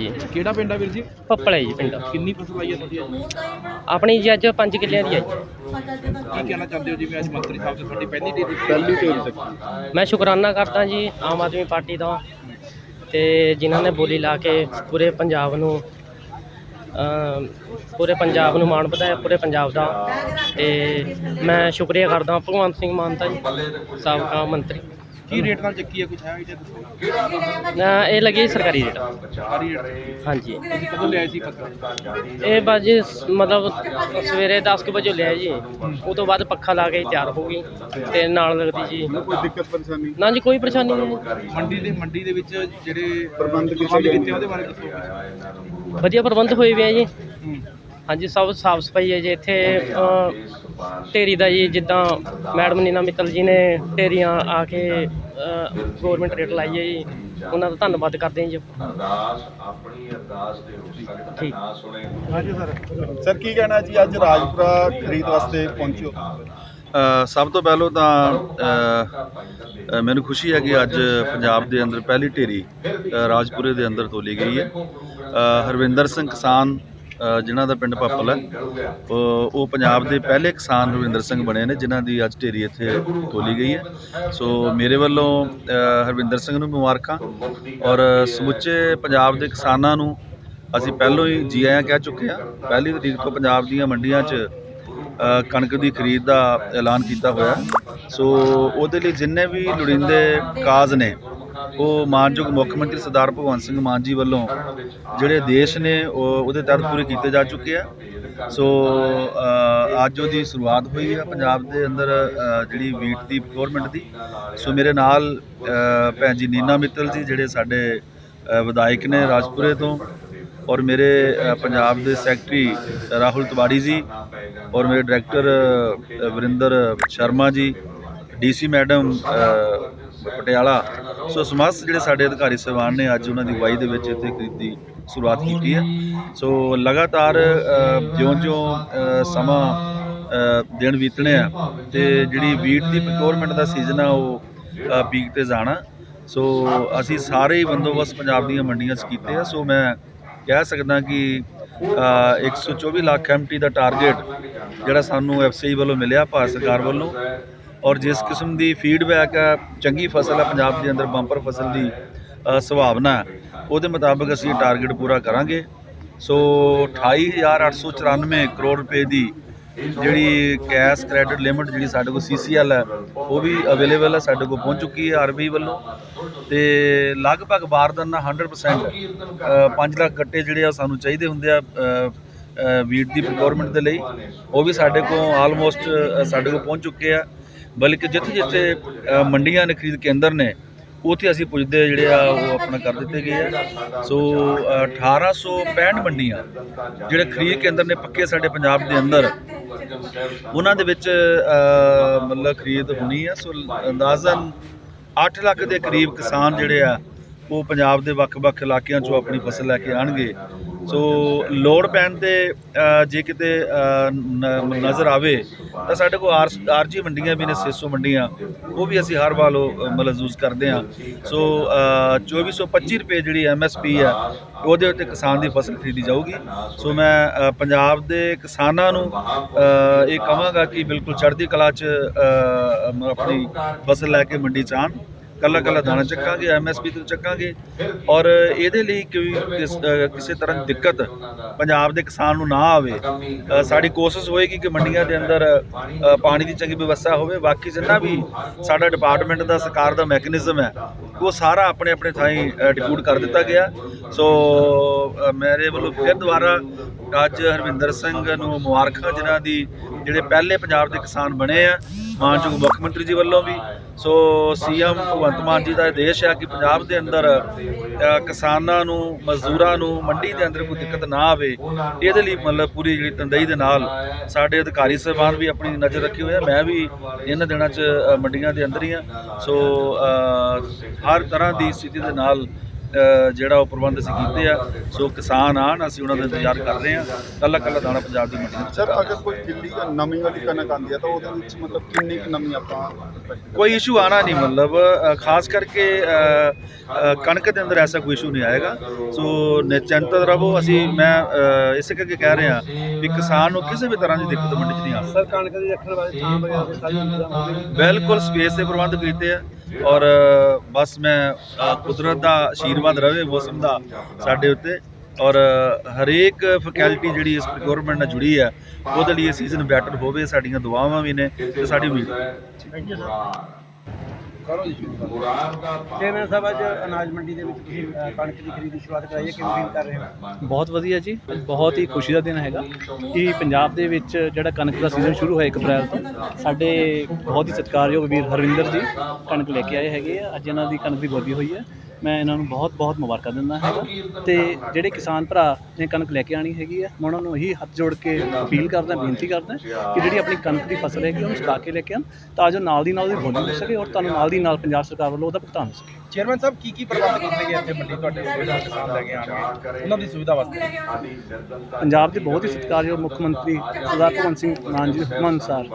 ਜੀ ਕਿਹੜਾ ਪਿੰਡ ਆ ਵੀਰ ਜੀ? ਪੱਪਲ ਹੈ ਜੀ ਪਿੰਡ। ਕਿੰਨੀ ਫਸਲ ਆਈ ਹੈ ਤੁਹਾਡੀ ਅੱਜ? ਆਪਣੀ ਜੀ ਅੱਜ 5 ਕਿੱਲਿਆਂ ਦੀ ਹੈ ਜੀ। ਕੀ ਕਹਿਣਾ ਚਾਹੁੰਦੇ ਹੋ ਜਿਵੇਂ ਅੱਜ ਮੰਤਰੀ ਸਾਹਿਬ ਤੋਂ ਤੁਹਾਡੀ ਪਹਿਲੀ ਢੇਰੀ ਪਹਿਲੀ ਮੈਂ ਸ਼ੁਕਰਾਨਾ ਕਰਦਾ ਜੀ ਆਮ ਆਦਮੀ ਪਾਰਟੀ ਦਾ ਤੇ ਜਿਨ੍ਹਾਂ ਨੇ ਬੋਲੀ ਲਾ ਕੇ ਪੂਰੇ ਪੰਜਾਬ ਨੂੰ ਅਮ ਪੂਰੇ ਪੰਜਾਬ ਨੂੰ ਮਾਣ ਵਧਾਇਆ ਪੂਰੇ ਪੰਜਾਬ ਦਾ। ਤੇ ਮੈਂ ਸ਼ੁਕਰੀਆ ਕਰਦਾ ਭਗਵੰਤ ਸਿੰਘ ਮਾਨ ਦਾ ਜੀ ਸਾਬਕਾ ਮੰਤਰੀ। ਕੀ ਰੇਟ ਨਾਲ ਚੱਕੀ ਹੈ ਕੁਝ ਹੈ ਇਹਦੇ ਦੱਸੋ? ਅ, ਇਹ ਲੱਗੀ ਸਰਕਾਰੀ ਰੇਟ ਸਾਰੀ ਰੇਟ ਹਾਂਜੀ। ਕਦੋਂ ਲਿਆਏ ਸੀ ਫਸਲ ਇਹ ਬਾਜੀ ਮਤਲਬ ਸਵੇਰੇ 10 ਕੁ ਵਜੇ ਲਿਆ ਜੀ। ਉਹ ਤੋਂ ਬਾਅਦ ਪੱਖਾ ਲਾ ਕੇ ਤਿਆਰ ਹੋ ਗਈ। ਤੇ ਨਾਲ ਲੱਗਦੀ ਜੀ। ਕੋਈ ਦਿੱਕਤ ਪਰੇਸ਼ਾਨੀ? ਨਾ ਜੀ ਕੋਈ ਪਰੇਸ਼ਾਨੀ ਨਹੀਂ। ਜੀ। ਮੰਡੀ ਦੇ ਮੰਡੀ ਦੇ ਵਿੱਚ ਜਿਹੜੇ ਪ੍ਰਬੰਧ ਕੀਤੇ ਉਹਦੇ ਬਾਰੇ ਦੱਸੋ। ਵਧੀਆ ਪ੍ਰਬੰਧ ਹੋਏ ਵੇ ਆ ਜੀ। ਹੂੰ। ਹਾਂਜੀ ਸਭ ਸਾਫ਼ ਸਫ਼ਾਈ ਹੈ ਜੀ। ਇੱਥੇ ਅ, ਢੇਰੀ ਦਾ ਜੀ ਜਿੱਦਾਂ ਮੈਡਮ ਨੀਨਾ ਮਿੱਤਲ ਜੀ ਨੇ ਢੇਰੀਆਂ ਆ ਕੇ ਗਵਰਨਮੈਂਟ ਰੇਟ ਲਾਈ ਹੈ ਜੀ। ਉਹਨਾਂ ਦਾ ਧੰਨਵਾਦ ਕਰਦੇ ਹਾਂ ਜੀ ਅਰਦਾਸ ਆਪਣੀ ਅਰਦਾਸ ਦੇ ਹੋ ਸਕਦਾ। ਨਾ ਸੁਣੇ। ਹਾਂਜੀ ਸਰ। ਸਰ ਕੀ ਕਹਿਣਾ ਜੀ ਅੱਜ ਰਾਜਪੁਰਾ ਖਰੀਦ ਵਾਸਤੇ ਪਹੁੰਚੋ ਅ, ਸਭ ਤੋਂ ਪਹਿਲਾਂ ਤਾਂ ਮੈਨੂੰ ਖੁਸ਼ੀ ਹੈ ਕਿ ਅੱਜ ਪੰਜਾਬ ਦੇ ਅੰਦਰ ਪਹਿਲੀ ਢੇਰੀ ਰਾਜਪੁਰੇ ਦੇ ਅੰਦਰ ਤੋਲੀ ਗਈ ਹੈ। ਅ, ਹਰਵਿੰਦਰ ਸਿੰਘ ਕਿਸਾਨ ਜਿਨ੍ਹਾਂ ਦਾ ਪਿੰਡ ਪੱਪਲ ਹੈ। ਉਹ ਪੰਜਾਬ ਦੇ ਪਹਿਲੇ ਕਿਸਾਨ ਹਰਵਿੰਦਰ ਸਿੰਘ ਬਣੇ ਨੇ, ਜਿਨ੍ਹਾਂ ਦੀ ਅੱਜ ਢੇਰੀ ਇੱਥੇ ਤੋਲੀ ਗਈ ਹੈ। ਸੋ ਮੇਰੇ ਵੱਲੋਂ ਹਰਵਿੰਦਰ ਸਿੰਘ ਨੂੰ ਮੁਬਾਰਕਾਂ। ਔਰ ਸਮੁੱਚੇ ਪੰਜਾਬ ਦੇ ਕਿਸਾਨਾਂ ਨੂੰ ਅਸੀਂ ਪਹਿਲਾਂ ਹੀ ਜੀ ਆਇਆਂ ਕਹਿ ਚੁੱਕੇ ਹਾਂ। ਪਹਿਲੀ ਤਰੀਕ ਤੋਂ ਪੰਜਾਬ ਦੀਆਂ ਮੰਡੀਆਂ 'ਚ ਕਣਕ ਦੀ ਖਰੀਦ ਦਾ ਐਲਾਨ ਕੀਤਾ ਹੋਇਆ। ਸੋ ਉਹਦੇ ਲਈ ਜਿੰਨੇ ਵੀ ਲੋੜੀਂਦੇ ਕਾਜ਼ ਨੇ ਉਹ ਮਾਨਯੋਗ ਮੁੱਖ ਮੰਤਰੀ ਸਰਦਾਰ ਭਗਵੰਤ ਸਿੰਘ ਮਾਨ ਜੀ ਵੱਲੋਂ ਜਿਹੜੇ ਦੇਸ਼ ਨੇ, ਉਹ ਉਹਦੇ ਤਹਿਤ ਪੂਰੇ ਕੀਤੇ ਜਾ ਚੁੱਕੇ ਆ। ਸੋ ਅੱਜ ਉਹਦੀ ਸ਼ੁਰੂਆਤ ਹੋਈ ਹੈ ਪੰਜਾਬ ਦੇ ਅੰਦਰ ਜਿਹੜੀ ਵੀਟ ਦੀ ਗਵਰਨਮੈਂਟ ਦੀ। ਸੋ ਮੇਰੇ ਨਾਲ ਭੈਣ ਜੀ ਨੀਨਾ ਮਿੱਤਲ ਜੀ ਜਿਹੜੇ ਸਾਡੇ ਵਿਧਾਇਕ ਨੇ ਰਾਜਪੁਰੇ ਤੋਂ ਔਰ ਮੇਰੇ ਪੰਜਾਬ ਦੇ ਸੈਕਟਰੀ ਰਾਹੁਲ ਤਿਵਾੜੀ ਜੀ ਔਰ ਮੇਰੇ director Varinder Sharma ji, DC madam Patiala so ਸਮਸਤ ਜਿਹੜੇ ਸਾਡੇ ਅਧਿਕਾਰੀ ਸਹਿਬਾਨ ਨੇ ਅੱਜ ਉਹਨਾਂ ਦੀ ਅਗਵਾਈ ਦੇ ਵਿੱਚ ਇੱਥੇ ਖਰੀਦੀ ਸ਼ੁਰੂਆਤ ਕੀਤੀ ਹੈ। ਸੋ ਲਗਾਤਾਰ ਜਿਉਂ-ਜਿਉਂ ਸਮਾਂ ਦਿਨ ਬੀਤਣੇ ਆ ਤੇ ਜਿਹੜੀ ਵੀਟ ਦੀ ਪ੍ਰੋਕਿਉਰਮੈਂਟ ਦਾ ਸੀਜ਼ਨ ਆ ਉਹ ਪੀਕ ਤੇ ਜਾਣਾ। ਸੋ ਅਸੀਂ ਸਾਰੇ ਹੀ ਬੰਦੋਬਸਤ ਪੰਜਾਬ ਦੀਆਂ ਮੰਡੀਆਂ 'ਚ ਕੀਤੇ ਆ। ਸੋ ਮੈਂ ਕਹਿ ਸਕਦਾ ਕਿ ਅ, 124 ਲੱਖ ਐਮਟੀ ਦਾ ਟਾਰਗੇਟ ਜਿਹੜਾ ਸਾਨੂੰ ਐਫਸੀਆਈ ਵੱਲੋਂ ਮਿਲਿਆ ਭਾਰਤ ਸਰਕਾਰ ਵੱਲੋਂ। ਔਰ ਜਿਸ ਕਿਸਮ ਦੀ ਫੀਡਬੈਕ ਹੈ ਚੰਗੀ ਫਸਲ ਹੈ ਪੰਜਾਬ ਦੇ ਅੰਦਰ ਬੰਪਰ ਫਸਲ ਦੀ ਸੁਭਾਵਨਾ ਹੈ ਉਹਦੇ ਮੁਤਾਬਕ ਅਸੀਂ ਟਾਰਗੇਟ ਪੂਰਾ ਕਰਾਂਗੇ। ਸੋ 28894 ਕਰੋੜ ਰੁਪਏ ਦੀ ਜਿਹੜੀ ਕੈਸ਼ ਕ੍ਰੈਡਿਟ ਲਿਮਟ ਜਿਹੜੀ ਸਾਡੇ ਕੋਲ ਸੀਸੀਐਲ ਹੈ ਉਹ ਵੀ ਅਵੇਲੇਬਲ ਹੈ ਸਾਡੇ ਕੋਲ ਪਹੁੰਚ ਚੁੱਕੀ ਹੈ ਆਰਬੀਆਈ ਵੱਲੋਂ। ਤੇ ਲਗਭਗ ਬਾਰਦਾਨਾ 100% 5 ਲੱਖ ਗੱਟੇ ਜਿਹੜੇ ਆ ਸਾਨੂੰ ਚਾਹੀਦੇ ਹੁੰਦੇ ਆ ਵੀਟ ਦੀ ਪ੍ਰੋਕਿਉਰਮੈਂਟ ਦੇ ਲਈ। ਉਹ ਵੀ ਸਾਡੇ ਕੋਲ ਆਲਮੋਸਟ ਸਾਡੇ ਕੋਲ ਪਹੁੰਚ ਚੁੱਕੇ ਆ। ਬਲਕਿ ਜਿੱਥੇ ਜਿੱਥੇ ਅ, ਮੰਡੀਆਂ ਨੇ ਖਰੀਦ ਕੇਂਦਰ ਨੇ ਉੱਥੇ ਅਸੀਂ ਪੁੱਜਦੇ ਜਿਹੜੇ ਆ ਉਹ ਆਪਣਾ ਕਰ ਦਿੱਤੇ ਗਏ ਆ। ਸੋ ਅ, 1865 ਮੰਡੀਆਂ ਜਿਹੜੇ ਖਰੀਦ ਕੇਂਦਰ ਨੇ ਪੱਕੇ ਸਾਡੇ ਪੰਜਾਬ ਦੇ ਅੰਦਰ ਉਹਨਾਂ ਦੇ ਵਿੱਚ ਅ, ਮਤਲਬ ਖਰੀਦ ਹੋਣੀ ਆ। ਸੋ ਅੰਦਾਜ਼ਨ 8 ਲੱਖ ਦੇ ਕਰੀਬ ਕਿਸਾਨ ਜਿਹੜੇ ਆ ਉਹ ਪੰਜਾਬ ਦੇ ਵੱਖ-ਵੱਖ ਇਲਾਕਿਆਂ 'ਚੋਂ ਆਪਣੀ ਫਸਲ ਲੈ ਕੇ ਆਣਗੇ। ਸੋ ਲੋੜ ਪੈਣ ਤੇ ਅ, ਜੇ ਕਿਤੇ ਅ, ਨ- ਨਜ਼ਰ ਆਵੇ ਤਾਂ ਸਾਡੇ ਕੋਲ ਆਰ ਆਰਜੀ ਮੰਡੀਆਂ ਵੀ ਨੇ 600 ਮੰਡੀਆਂ ਉਹ ਵੀ ਅਸੀਂ ਹਰ ਵਾਰ ਉਹ, ਅ, ਮਤਲਬ ਯੂਜ਼ ਕਰਦੇ ਹਾਂ। ਸੋ ਅ, 2425 ਰੁਪਏ ਜਿਹੜੀ ਐਮਐਸਪੀ ਹੈ ਉਹਦੇ ਉੱਤੇ ਕਿਸਾਨ ਦੀ ਫਸਲ ਖਰੀਦੀ ਜਾਊਗੀ। ਸੋ ਮੈਂ ਅ, ਪੰਜਾਬ ਦੇ ਕਿਸਾਨਾਂ ਨੂੰ ਅ, ਇਹ ਕਹਾਂਗਾ ਕਿ ਬਿਲਕੁਲ ਚੜ੍ਹਦੀ ਕਲਾ 'ਚ ਅ, ਮ- ਆਪਣੀ ਫਸਲ ਲੈ ਕੇ ਮੰਡੀ 'ਚ ਆਉਣ। ਕੱਲਾ ਕੱਲਾ ਦਾਣਾ ਚੱਕਾਂਗੇ ਐਮਐਸਪੀ ਤੋਂ ਚੱਕਾਂਗੇ। ਔਰ ਇਹਦੇ ਲਈ ਕੋਈ ਕਿਸ- ਕਿਸੇ ਤਰ੍ਹਾਂ ਦੀ ਦਿੱਕਤ ਪੰਜਾਬ ਦੇ ਕਿਸਾਨ ਨੂੰ ਨਾ ਆਵੇ ਸਾਡੀ ਕੋਸ਼ਿਸ਼ ਹੋਏਗੀ ਕਿ ਮੰਡੀਆਂ ਦੇ ਅੰਦਰ ਪਾਣੀ ਦੀ ਚੰਗੀ ਵਿਵਸਥਾ ਹੋਵੇ। ਬਾਕੀ ਜਿੰਨਾ ਵੀ ਸਾਡਾ ਡਿਪਾਰਟਮੈਂਟ ਦਾ ਸਰਕਾਰ ਦਾ ਮੈਕੈਨਿਜ਼ਮ ਹੈ, ਉਹ ਸਾਰਾ ਆਪਣੇ ਆਪਣੇ ਥਾਈਂ ਡਿਪੂਟ ਕਰ ਦਿੱਤਾ ਗਿਆ। ਸੋ ਮੇਰੇ ਵੱਲੋਂ ਫਿਰ ਦੁਬਾਰਾ ਅੱਜ ਹਰਵਿੰਦਰ ਸਿੰਘ ਨੂੰ ਮੁਬਾਰਕਾਂ, ਜਿਨ੍ਹਾਂ ਦੀ ਜਿਹੜੇ ਪਹਿਲੇ ਪੰਜਾਬ ਦੇ ਕਿਸਾਨ ਬਣੇ ਆ ਮਾਨਯੋਗ ਮੁੱਖ ਮੰਤਰੀ ਜੀ ਵੱਲੋਂ ਵੀ। ਸੋ ਸੀਐਮ ਭਗਵੰਤ ਮਾਨ ਜੀ ਦਾ ਆਦੇਸ਼ ਹੈ ਕਿ ਪੰਜਾਬ ਦੇ ਅੰਦਰ ਕਿਸਾਨਾਂ ਨੂੰ, ਮਜ਼ਦੂਰਾਂ ਨੂੰ, ਮੰਡੀ ਦੇ ਅੰਦਰ ਕੋਈ ਦਿੱਕਤ ਨਾ ਆਵੇ। ਇਹਦੇ ਲਈ ਮਤਲਬ ਪੂਰੀ ਜਿਹੜੀ ਤੰਦਈ ਦੇ ਨਾਲ ਸਾਡੇ ਅਧਿਕਾਰੀ ਸਾਹਿਬਾਨ ਵੀ ਆਪਣੀ ਨਜ਼ਰ ਰੱਖੀ ਹੋਏ ਆ। ਮੈਂ ਵੀ ਇਹਨਾਂ ਦਿਨਾਂ 'ਚ ਮੰਡੀਆਂ ਦੇ ਅੰਦਰ ਹੀ ਆ। ਸੋ ਹਰ ਤਰ੍ਹਾਂ ਦੀ ਸਥਿਤੀ ਦੇ ਨਾਲ ਜਿਹੜਾ ਉਹ ਪ੍ਰਬੰਧ ਅਸੀਂ ਕੀਤੇ ਆ ਸੋ ਕਿਸਾਨ ਆਣ ਅਸੀਂ ਉਹਨਾਂ ਦਾ ਇੰਤਜ਼ਾਰ ਕਰ ਰਹੇ ਆ ਕੱਲਾ ਕੱਲਾ ਦਾਣਾ ਪੰਜਾਬ ਦੀ ਮੰਡੀ ਵਿੱਚ ਸਰ ਅਗਰ ਕੋਈ ਦਿੱਲੀ ਨਵੀਂ ਵਾਲੀ ਕਣਕ ਆਉਂਦੀ ਹੈ ਤਾਂ ਉਹਦੇ ਵਿੱਚ ਮਤਲਬ ਕਿੰਨੀ ਕੁ ਨਮੀ ਆਪਾਂ ਕੋਈ ਇਸ਼ੂ ਆਣਾ ਨਹੀਂ ਮਤਲਬ। ਖਾਸ ਕਰਕੇ ਕਣਕ ਦੇ ਅੰਦਰ ਐਸਾ ਕੋਈ ਇਸ਼ੂ ਨਹੀਂ ਆਏਗਾ। ਸੋ ਨਿਸ਼ਚਿੰਤ ਰਹੋ। ਅਸੀਂ ਮੈਂ ਇਸੇ ਕਰਕੇ ਕਹਿ ਰਿਹਾ ਵੀ ਕਿਸਾਨ ਨੂੰ ਕਿਸੇ ਵੀ ਤਰ੍ਹਾਂ ਦੀ ਦਿੱਕਤ ਮੰਡੀ 'ਚ ਨਹੀਂ ਆ ਸਰ ਕਣਕ ਦੀ ਰੱਖਣ ਵਾਸਤੇ ਥਾਂ ਵਗੈਰਾ ਬਿਲਕੁਲ ਸਪੇਸ ਦੇ ਪ੍ਰਬੰਧ ਕੀਤੇ ਆ। ਔਰ ਬਸ ਮੈਂ ਕੁਦਰਤ ਦਾ ਆਸ਼ੀਰਵਾਦ ਰਵੇ ਮੌਸਮ ਦਾ ਸਾਡੇ ਉੱਤੇ। ਔਰ ਹਰੇਕ ਫੈਕਲਟੀ ਜਿਹੜੀ ਇਸ ਪ੍ਰੋਕਿਉਰਮੈਂਟ ਨਾਲ ਜੁੜੀ ਹੈ, ਉਹਦੇ ਲਈ ਇਹ ਸੀਜ਼ਨ ਬੈਟਰ ਹੋਵੇ, ਸਾਡੀਆਂ ਦੁਆਵਾਂ ਵੀ ਨੇ ਤੇ ਸਾਡੀ ਉਮੀਦ ਹੈ। ਚੇਅਰਮੈਨ ਸਾਹਿਬ ਅੱਜ ਅਨਾਜ ਮੰਡੀ ਦੇ ਵਿੱਚ ਤੁਸੀਂ ਅ, ਕਣਕ ਦੀ ਖਰੀਦ ਦੀ ਸ਼ੁਰੂਆਤ ਕਰਾਈ ਹੈ ਕਿਵੇਂ ਫੀਲ ਕਰ ਰਹੇ ਹੋ? ਬਹੁਤ ਵਧੀਆ ਜੀ। ਬਹੁਤ ਹੀ ਖੁਸ਼ੀ ਦਾ ਦਿਨ ਹੈਗਾ ਕਿ ਪੰਜਾਬ ਦੇ ਵਿੱਚ ਜਿਹੜਾ ਕਣਕ ਦਾ ਸੀਜ਼ਨ ਸ਼ੁਰੂ ਹੋਇਆ 1 ਅਪ੍ਰੈਲ ਤੋਂ ਸਾਡੇ ਬਹੁਤ ਹੀ ਸਤਿਕਾਰਯੋਗ ਵੀਰ ਹਰਵਿੰਦਰ ਜੀ ਕਣਕ ਲੈ ਕੇ ਆਏ ਹੈਗੇ ਆ। ਅੱਜ ਇਹਨਾਂ ਦੀ ਕਣਕ ਦੀ ਬੋਲੀ ਹੋਈ ਹੈ। ਮੈਂ ਇਹਨਾਂ ਨੂੰ ਬਹੁਤ ਬਹੁਤ ਮੁਬਾਰਕਾਂ ਦਿੰਦਾ ਹੈਗਾ। ਤੇ ਜਿਹੜੇ ਕਿਸਾਨ ਭਰਾ ਨੇ ਕਣਕ ਲੈ ਕੇ ਆਣੀ ਹੈਗੀ ਆ, ਮੈਂ ਉਹਨਾਂ ਨੂੰ ਇਹੀ ਹੱਥ ਜੋੜ ਕੇ ਅਪੀਲ ਕਰਦਾ, ਬੇਨਤੀ ਕਰਦਾ ਕਿ ਜਿਹੜੀ ਆਪਣੀ ਕਣਕ ਦੀ ਫਸਲ ਹੈਗੀ ਉਹਨੂੰ ਸੁਕਾ ਕੇ ਲੈ ਕੇ ਆਉਣ, ਤਾਂ ਜੋ ਨਾਲ ਦੀ ਨਾਲ ਉਹਦੀ ਬੋਲੀ ਹੋ ਸਕੇ ਔਰ ਤੁਹਾਨੂੰ ਨਾਲ ਦੀ ਨਾਲ ਪੰਜਾਬ ਸਰਕਾਰ ਵੱਲੋਂ ਉਹਦਾ ਭੁਗਤਾਨ ਹੋ ਸਕੇ। ਚੇਅਰਮੈਨ ਸਾਹਿਬ ਕੀ ਕੀ ਪ੍ਰਬੰਧ ਕਰਨਗੇ ਇੱਥੇ ਮੰਡੀ ਤੁਹਾਡੇ ਜਿਹੜਾ ਕਿਸਾਨ ਲੈ ਕੇ ਆਣਗੇ ਉਹਨਾਂ ਦੀ ਸੁਵਿਧਾ ਵਾਸਤੇ। ਪੰਜਾਬ ਦੇ ਬਹੁਤ ਹੀ ਸਤਿਕਾਰਯੋਗ ਮੁੱਖ ਮੰਤਰੀ ਸਰਦਾਰ ਭਗਵੰਤ ਸਿੰਘ ਮਾਨ ਜੀ ਦੇ ਹੁਕਮਾਂ ਅਨੁਸਾਰ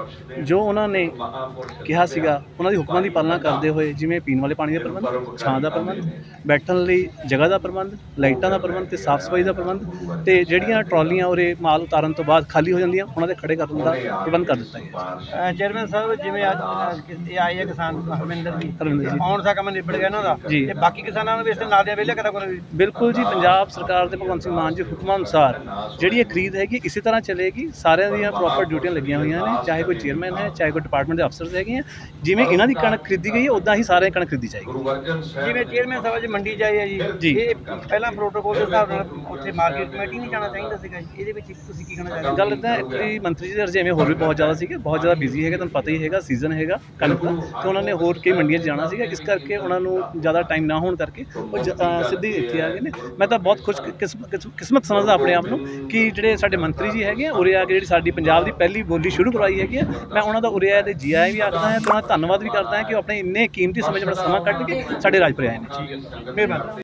ਜੋ ਉਹਨਾਂ ਨੇ ਕਿਹਾ ਸੀਗਾ ਉਹਨਾਂ ਦੀ ਹੁਕਮਾਂ ਦੀ ਪਾਲਣਾ ਕਰਦੇ ਹੋਏ ਜਿਵੇਂ ਪੀਣ ਵਾਲੇ ਪਾਣੀ ਦਾ ਪ੍ਰਬੰਧ ਛਾਂ ਦਾ ਪ੍ਰਬੰਧ ਬੈਠਣ ਲਈ ਜਗ੍ਹਾ ਦਾ ਪ੍ਰਬੰਧ ਲਾਈਟਾਂ ਦਾ ਪ੍ਰਬੰਧ ਤੇ ਸਾਫ਼ ਸਫ਼ਾਈ ਦਾ ਪ੍ਰਬੰਧ ਤੇ ਜਿਹੜੀਆਂ ਟਰਾਲੀਆਂ ਉਰੇ ਮਾਲ ਉਤਾਰਨ ਤੋਂ ਬਾਅਦ ਖਾਲੀ ਹੋ ਜਾਂਦੀਆਂ ਉਹਨਾਂ ਦੇ ਖੜੇ ਕਰਨ ਦਾ ਪ੍ਰਬੰਧ ਕਰ ਦਿੱਤਾ ਗਿਆ। ਚੇਅਰਮੈਨ ਸਾਹਿਬ ਜਿਵੇਂ ਅੱਜ ਇਹ ਆਏ ਹੈ ਕਿਸਾਨ ਹਰਮਿੰਦਰ ਜੀ। ਹਰਮਿੰਦਰ ਜੀ। ਆਉਣ ਦਾ ਕੰਮ ਨਿਬੜ ਗਿਆ ਇਹਨਾਂ ਦਾ। ਜੀ। ਤੇ ਬਾਕੀ ਕਿਸਾਨਾਂ ਨੂੰ ਵੀ ਇਸ ਤੇ ਨਾਲ ਦੇ ਵੇਲੇ ਕਰਾ ਕਰੋ ਜੀ ਬਿਲਕੁਲ ਜੀ ਪੰਜਾਬ ਸਰਕਾਰ ਦੇ ਭਗਵੰਤ ਸਿੰਘ ਮਾਨ ਜੀ ਹੁਕਮਾਂ ਅਨੁਸਾਰ ਜਿਹੜੀ ਇਹ ਖਰੀਦ ਹੈਗੀ ਇਸੇ ਤਰ੍ਹਾਂ ਚੱਲੇਗੀ। ਸਾਰਿਆਂ ਦੀਆਂ ਪ੍ਰੋਪਰ ਡਿਊਟੀਆਂ ਲੱਗੀਆਂ ਹੋਈਆਂ ਨੇ ਚਾਹੇ ਕੋਈ ਚੇਅਰਮੈਨ ਹੈ ਚਾਹੇ ਕੋਈ ਡਿਪਾਰਟਮੈਂਟ ਦੇ ਅਫਸਰ ਹੈਗੇ ਆ ਜਿਵੇਂ ਇਹਨਾਂ ਦੀ ਕਣਕ ਖਰੀਦੀ ਗਈ ਹੈ ਉਦਾਂ ਹੀ ਸਾਰਿਆਂ ਦੀ ਕਣਕ ਖਰੀਦੀ ਜਾਏਗੀ। ਜਿਵੇਂ ਚੇਅਰਮੈਨ ਸਾਹਿਬ ਅੱਜ ਮੰਡੀ ਜਾਏ ਹੈ ਜੀ ਜੀ। ਇਹ ਪਹਿਲਾਂ ਪ੍ਰੋਟੋਕੋਲ ਦੇ ਹਿਸਾਬ ਨਾਲ ਉੱਥੇ ਮਾਰਕੀਟ ਕਮੇਟੀ ਨਹੀਂ ਜਾਣਾ ਚਾਹੀਦਾ ਸੀਗਾ ਜੀ। ਇਹਦੇ ਵਿੱਚ ਤੁਸੀਂ ਕੀ ਕਹਿਣਾ ਚਾਹੁੰਦੇ ਹੋ ਗੱਲ ਇਦਾਂ ਐਕਚੁਅਲੀ ਮੰਤਰੀ ਜੀ ਦੇ ਰਜੇਵੇਂ ਹੋਰ ਵੀ ਬਹੁਤ ਜ਼ਿਆਦਾ ਸੀਗੇ ਬਹੁਤ ਜ਼ਿਆਦਾ ਬਿਜ਼ੀ ਹੈਗੇ ਤੁਹਾਨੂੰ ਪਤਾ ਹੀ ਹੈਗਾ ਸੀਜ਼ਨ ਹੈਗਾ ਕਣਕ ਦਾ। ਤੇ ਉਹਨਾਂ ਨੇ ਹੋਰ ਕਈ ਮੰਡੀਆਂ 'ਚ ਜਾਣਾ ਸੀਗਾ ਇਸ ਕਰਕੇ ਉਹਨਾਂ ਨੂੰ ਜ਼ਿਆਦਾ ਟਾਈਮ ਨਾ ਹੋਣ ਕਰਕੇ ਉਹ ਜ- ਅਹ ਸਿੱਧੀ ਇੱਥੇ ਆ ਗਏ ਨੇ। ਮੈਂ ਤਾਂ ਬਹੁਤ ਖੁਸ਼ ਕਿਸਮ- ਕਿਸਮ- ਕਿਸਮਤ ਸਮਝਦਾ ਆਪਣੇ ਆਪ ਨੂੰ ਕਿ ਜਿਹੜੇ ਸਾਡੇ ਮੰਤਰੀ ਜੀ ਹੈਗੇ ਆ, ਉਰੇ ਆ ਕੇ ਜਿਹੜੀ ਸਾਡੀ ਪੰਜਾਬ ਦੀ ਪਹਿਲੀ ਬੋਲੀ ਸ਼ੁਰੂ ਕਰਵਾਈ ਹੈਗੀ ਆ, ਮੈਂ ਉਹਨਾਂ ਦਾ ਉਰੇ ਆਏ ਦੇ ਜੀ ਆਏ ਵੀ ਆਖਦਾ ਹਾਂ, ਤੇ ਉਹਨਾਂ ਦਾ ਧੰਨਵਾਦ ਵੀ ਕਰਦਾ ਹਾਂ ਕਿ ਉਹ ਆਪਣੇ ਇੰਨੇ ਕੀਮਤੀ ਸਮੇਂ 'ਚ ਆਪਣਾ ਸਮਾਂ ਕੱਢ ਕੇ ਸਾਡੇ ਰਾਜਪੁਰੇ ਆਏ ਨੇ। ਮਿਹਰਬਾਨੀ।